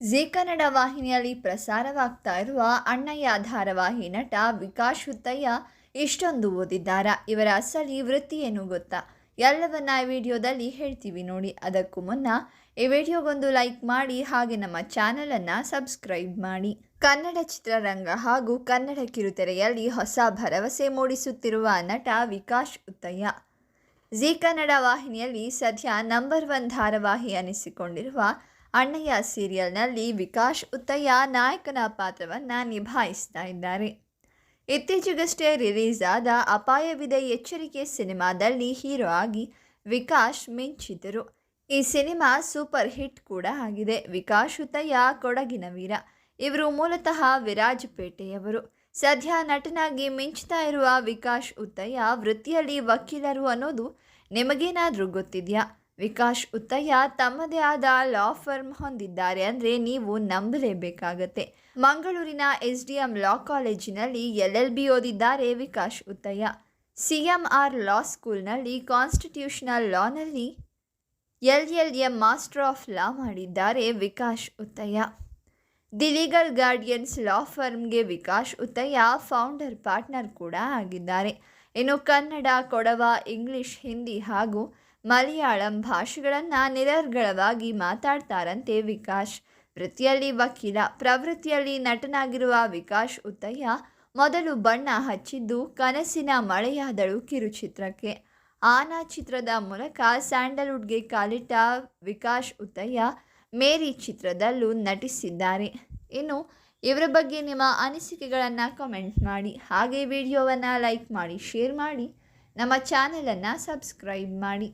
G Kannada ವಾಹಿನಿಯಲ್ಲಿ ಪ್ರಸಾರವಾಗ್ತಾ ಇರುವ ಅಣ್ಣಯ್ಯ ಧಾರಾವಾಹಿ ನಟ ವಿಕಾಶ್ ಹುತ್ತಯ್ಯ ಇಷ್ಟೊಂದು ಓದಿದ್ದಾರಾ? ಇವರ ಅಸಲಿ ವೃತ್ತಿ ಏನು ಗೊತ್ತಾ? ಎಲ್ಲವನ್ನ ಈ ವಿಡಿಯೋದಲ್ಲಿ ಹೇಳ್ತೀವಿ ನೋಡಿ. ಅದಕ್ಕೂ ಮುನ್ನ ಈ ವಿಡಿಯೋಗೊಂದು ಲೈಕ್ ಮಾಡಿ ಹಾಗೆ ನಮ್ಮ ಚಾನಲನ್ನು ಸಬ್ಸ್ಕ್ರೈಬ್ ಮಾಡಿ. ಕನ್ನಡ ಚಿತ್ರರಂಗ ಹಾಗೂ ಕನ್ನಡ ಕಿರುತೆರೆಯಲ್ಲಿ ಹೊಸ ಭರವಸೆ ಮೂಡಿಸುತ್ತಿರುವ ನಟ ವಿಕಾಶ್ ಉತ್ತಯ್ಯ ಜಿ ಕನ್ನಡ ವಾಹಿನಿಯಲ್ಲಿ ಸದ್ಯ ನಂಬರ್ ಒನ್ ಧಾರಾವಾಹಿ ಅನಿಸಿಕೊಂಡಿರುವ ಅಣ್ಣಯ್ಯ ಸೀರಿಯಲ್ನಲ್ಲಿ ವಿಕಾಶ್ ಉತ್ತಯ್ಯ ನಾಯಕನ ಪಾತ್ರವನ್ನು ನಿಭಾಯಿಸ್ತಾ ಇದ್ದಾರೆ. ಇತ್ತೀಚೆಗಷ್ಟೇ ರಿಲೀಸ್ ಆದ ಅಪಾಯವಿದೆ ಎಚ್ಚರಿಕೆ ಸಿನಿಮಾದಲ್ಲಿ ಹೀರೋ ಆಗಿ ವಿಕಾಶ್ ಮಿಂಚಿದರು ಈ ಸಿನಿಮಾ ಸೂಪರ್ ಹಿಟ್ ಕೂಡ ಆಗಿದೆ. ವಿಕಾಶ್ ಉತ್ತಯ್ಯ ಕೊಡಗಿನ ವೀರ ಇವರು ಮೂಲತಃ ವಿರಾಜಪೇಟೆಯವರು. ಸದ್ಯ ನಟನಾಗಿ ಮಿಂಚ್ತಾ ಇರುವ ವಿಕಾಶ್ ಉತ್ತಯ್ಯ ವೃತ್ತಿಯಲ್ಲಿ ವಕೀಲರು ಅನ್ನೋದು ನಿಮಗೇನಾದರೂ ಗೊತ್ತಿದೆಯಾ? ವಿಕಾಸ್ ಉತ್ತಯ್ಯ ತಮ್ಮದೇ ಆದ ಲಾ ಫರ್ಮ್ ಹೊಂದಿದ್ದಾರೆ ಅಂದರೆ ನೀವು ನಂಬಲೇಬೇಕಾಗತ್ತೆ. ಮಂಗಳೂರಿನ ಎಸ್ ಡಿ ಎಂ ಲಾ ಕಾಲೇಜಿನಲ್ಲಿ L L B ಓದಿದ್ದಾರೆ Vikash Uttaiah. C M R law ಸ್ಕೂಲ್ನಲ್ಲಿ constitutional ಲಾನಲ್ಲಿ L L M master of law ಮಾಡಿದ್ದಾರೆ Vikash Uttaiah. The legal guardians law ಫರ್ಮ್ಗೆ Vikash Uthaiah founder partner ಕೂಡ ಆಗಿದ್ದಾರೆ. ಇನ್ನು ಕನ್ನಡ, ಕೊಡವ, ಇಂಗ್ಲಿಷ್, ಹಿಂದಿ ಹಾಗೂ ಮಲಯಾಳಂ ಭಾಷೆಗಳನ್ನು ನಿರರ್ಗಳವಾಗಿ ಮಾತಾಡ್ತಾರಂತೆ ವಿಕಾಶ್. ವೃತ್ತಿಯಲ್ಲಿ ವಕೀಲ, ಪ್ರವೃತ್ತಿಯಲ್ಲಿ ನಟನಾಗಿರುವ ವಿಕಾಶ್ ಉತ್ತಯ್ಯ ಮೊದಲು ಬಣ್ಣ ಹಚ್ಚಿದ್ದು ಕನಸಿನ ಮಳೆಯಾದಳು ಕಿರುಚಿತ್ರಕ್ಕೆ. ಆನಾ ಚಿತ್ರದ ಮೂಲಕ ಸ್ಯಾಂಡಲ್ವುಡ್ಗೆ ಕಾಲಿಟ್ಟ ವಿಕಾಶ್ ಉತ್ತಯ್ಯ ಮೇರಿ ಚಿತ್ರದಲ್ಲೂ ನಟಿಸಿದ್ದಾರೆ. ಇನ್ನು ಇವರ ಬಗ್ಗೆ ನಿಮ್ಮ ಅನಿಸಿಕೆಗಳನ್ನು ಕಮೆಂಟ್ ಮಾಡಿ. ಹಾಗೆ ವಿಡಿಯೋವನ್ನು ಲೈಕ್ ಮಾಡಿ, ಶೇರ್ ಮಾಡಿ. ನಮ್ಮ ಚಾನಲನ್ನು ಸಬ್ಸ್ಕ್ರೈಬ್ ಮಾಡಿ.